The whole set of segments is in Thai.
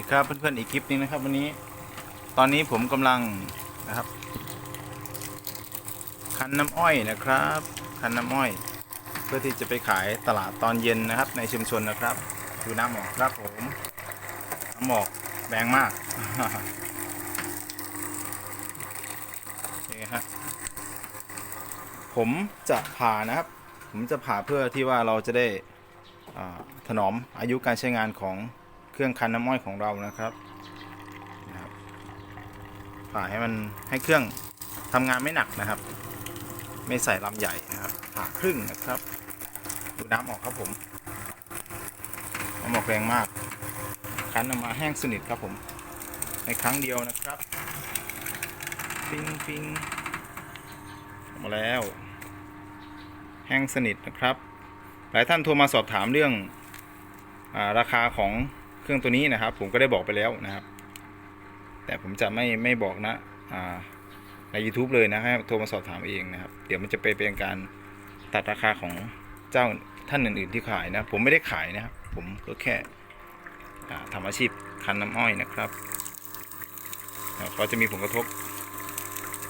ดีครับเพื่อนๆอีกคลิปนึงนะครับ วันนี้ ตอนนี้ผมกำลังนะครับ คั้นน้ำอ้อยนะครับ คั้นน้ำอ้อย เพื่อที่จะไปขายตลาดตอนเย็นนะครับ ในชุมชนนะครับดูน้ำหมอกครับผมน้ำหมอกแรงมากนี่ฮะผมจะผ่านะครับ ผมจะผ่าเพื่อที่ว่าเราจะได้ถนอมอายุการใช้งานของ รื่อง คั้นน้ำอ้อยของเรานะครับนะครับผ่าให้มันให้เครื่องทำงานไม่หนักนะครับ ไม่ใส่ลำใหญ่นะครับผ่าครึ่งนะครับ ดูน้ำออกครับผมน้ำออกแรงมาก คั้นออกมาแห้งสนิทครับผม ในครั้งเดียวนะครับฟิงฟิงมาแล้ว แห้งสนิทนะครับ หลายท่านโทรมาสอบถามเรื่องอาราคาของ รื่องตัวนี้นะครับ ผมก็ได้บอกไปแล้วนะครับ แต่ผมจะไม่ไม่บอกนะใน YouTube เลยนะให้โทรมาสอบถามเองนะครับ เดี๋ยวมันจะไปเป็นการตัดราคาของเจ้าท่านอื่น ๆ ที่ขายนะ ผมไม่ได้ขายนะครับ ผมก็แค่ทำอาชีพคันน้ำอ้อยนะครับอ่าก็จะมีผลกระทบ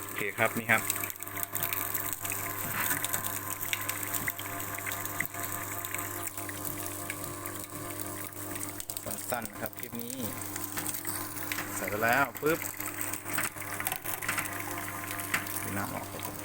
โอเคครับนี่ครับ สั้นนะครับคลิปนี้ใส่ไปแล้วปุ๊บดูน้ำออกครับผม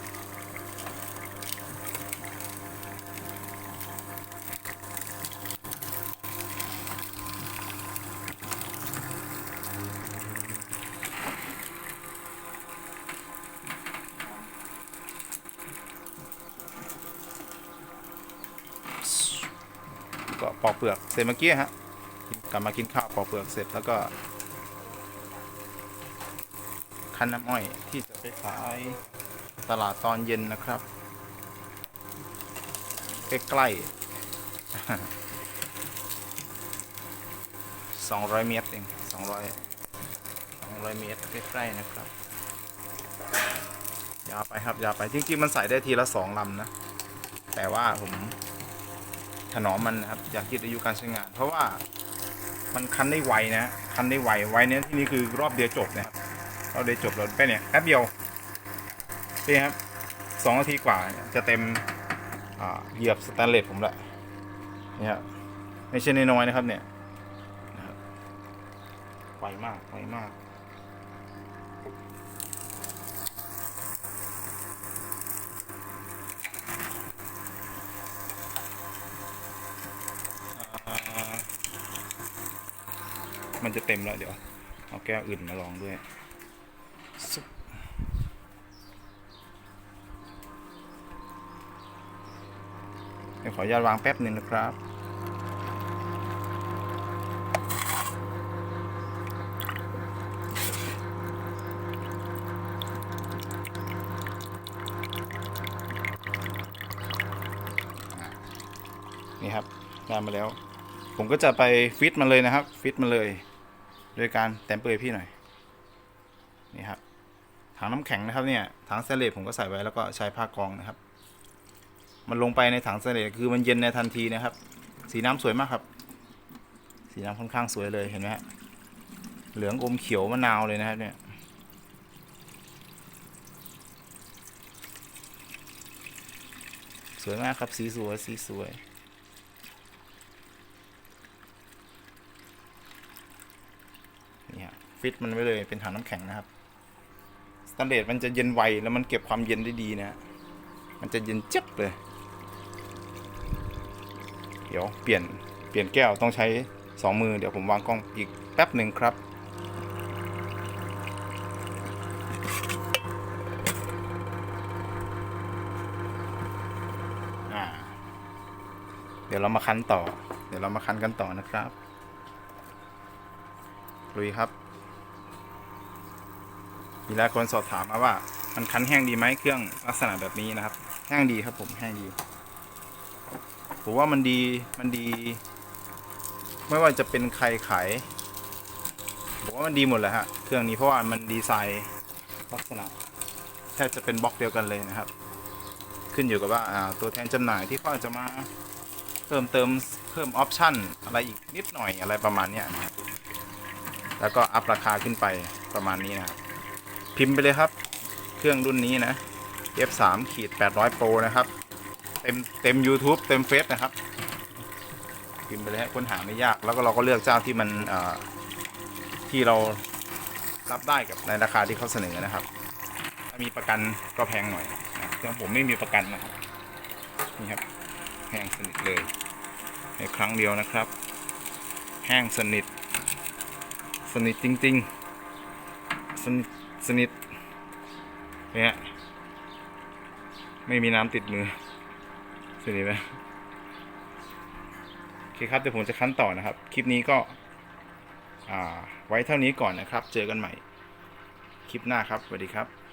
ก็ปอกเปลือกเสร็จเมื่อกี้ฮะ กลับมากินข้าวปอกเปลือกเสร็จแล้วก็คั้นน้ำอ้อยที่จะไปขายตลาดตอนเย็นนะครับ ใกล้ๆ200เมตรเอง200 200เมตรใกล้ๆนะครับยาวไปครับยาวไปจริงๆมันใส่ได้ทีละสองลำนะ แต่ว่าผมถนอมมันนะครับอยากยืดอายุการใช้งาน เพราะว่า มันคันได้ไวนะคันได้ไวไวเนี้ยที่นี่คือรอบเดียวจบนะครับรอบเดียวจบเราไปเนี่ยแป๊บเดียวนี่ครับสองนาทีกว่าจะเต็มเหยียบสแตนเลสผมละเนี่ยครับไม่ใช่น้อยนะครับเนี่ยไวมากไวมาก มันจะเต็มแล้วเดี๋ยว เอาแก้วอื่นมาลองด้วยเดี๋ยวขออนุญาตวางแป๊บหนึ่งนะครับนี่ครับได้มาแล้ว ผมก็จะไปฟิตมันเลยนะครับ ฟิตมันเลย โดยการแต้มเปยพี่หน่อยนี่ครับถังน้ำแข็งนะครับเนี่ยถังสแตนเลสผมก็ใส่ไว้แล้วก็ใช้ผ้ากรองนะครับ มันลงไปในถังสแตนเลสคือมันเย็นในทันทีนะครับ สีน้ำสวยมากครับ สีน้ำค่อนข้างสวยเลยเห็นไหมฮะเหลืองอมเขียวมะนาวเลยนะครับเนี่ยสวยมากครับสีสวยสีสวย นี่ฮะ ฟิตมันไว้เลยเป็นถังน้ำแข็งนะครับสแตนเลสมันจะเย็นไวแล้วมันเก็บความเย็นได้ดีนะมันจะเย็นเจ็บเลย เดี๋ยวเปลี่ยนเปลี่ยนแก้วต้องใช้สองมือเดี๋ยวผมวางกล้องอีกแป๊บหนึ่งครับเดี๋ยวเรามาคั้นต่อ เดี๋ยวเรามาคั้นกันต่อนะครับ ลุยครับ มีหลายคนสอบถามมาว่า มันคั้นแห้งดีไหมเครื่องลักษณะแบบนี้นะครับ แห้งดีครับผมแห้งดีผมว่ามันดีมันดี ไม่ว่าจะเป็นใครขายผมว่ามันดีหมดแหละฮะเครื่องนี้เพราะว่ามันดีไซน์ลักษณะแทบจะเป็นบล็อกเดียวกันเลยนะครับ ขึ้นอยู่กับว่าาตัวแทนจำหน่ายที่เขาจะมาเพิ่มเติมเพิ่มออปชั่นอะไรอีกนิดหน่อยอะไรประมาณนี้นะครับแล้วก็อัพราคาขึ้นไปประมาณนี้นะครับ พิมพ์ไปเลยครับ เครื่องรุ่นนี้นะ F3 ขีด800 Pro นะครับ เต็มเต็ม YouTube เต็มเฟซนะครับ พิมพ์ไปเลยฮะค้นหาไม่ยาก แล้วก็เราก็เลือกเจ้าที่มันที่เรารับได้กับในราคาที่เขาเสนอนะครับ ถ้ามีประกันก็แพงหน่อยนะเครื่องผมไม่มีประกันนะครับ นี่ครับ แห้งสนิทเลย ในครั้งเดียวนะครับ แห้งสนิท สนิทจริง ๆ สนิท สนิทเนี่ยไม่มีน้ำติดมือสนิทไหมโอเคครับเดี๋ยวผมจะคั้นต่อนะครับ คลิปนี้ก็ไว้เท่านี้ก่อนนะครับ เจอกันใหม่ คลิปหน้าครับสวัสดีครับ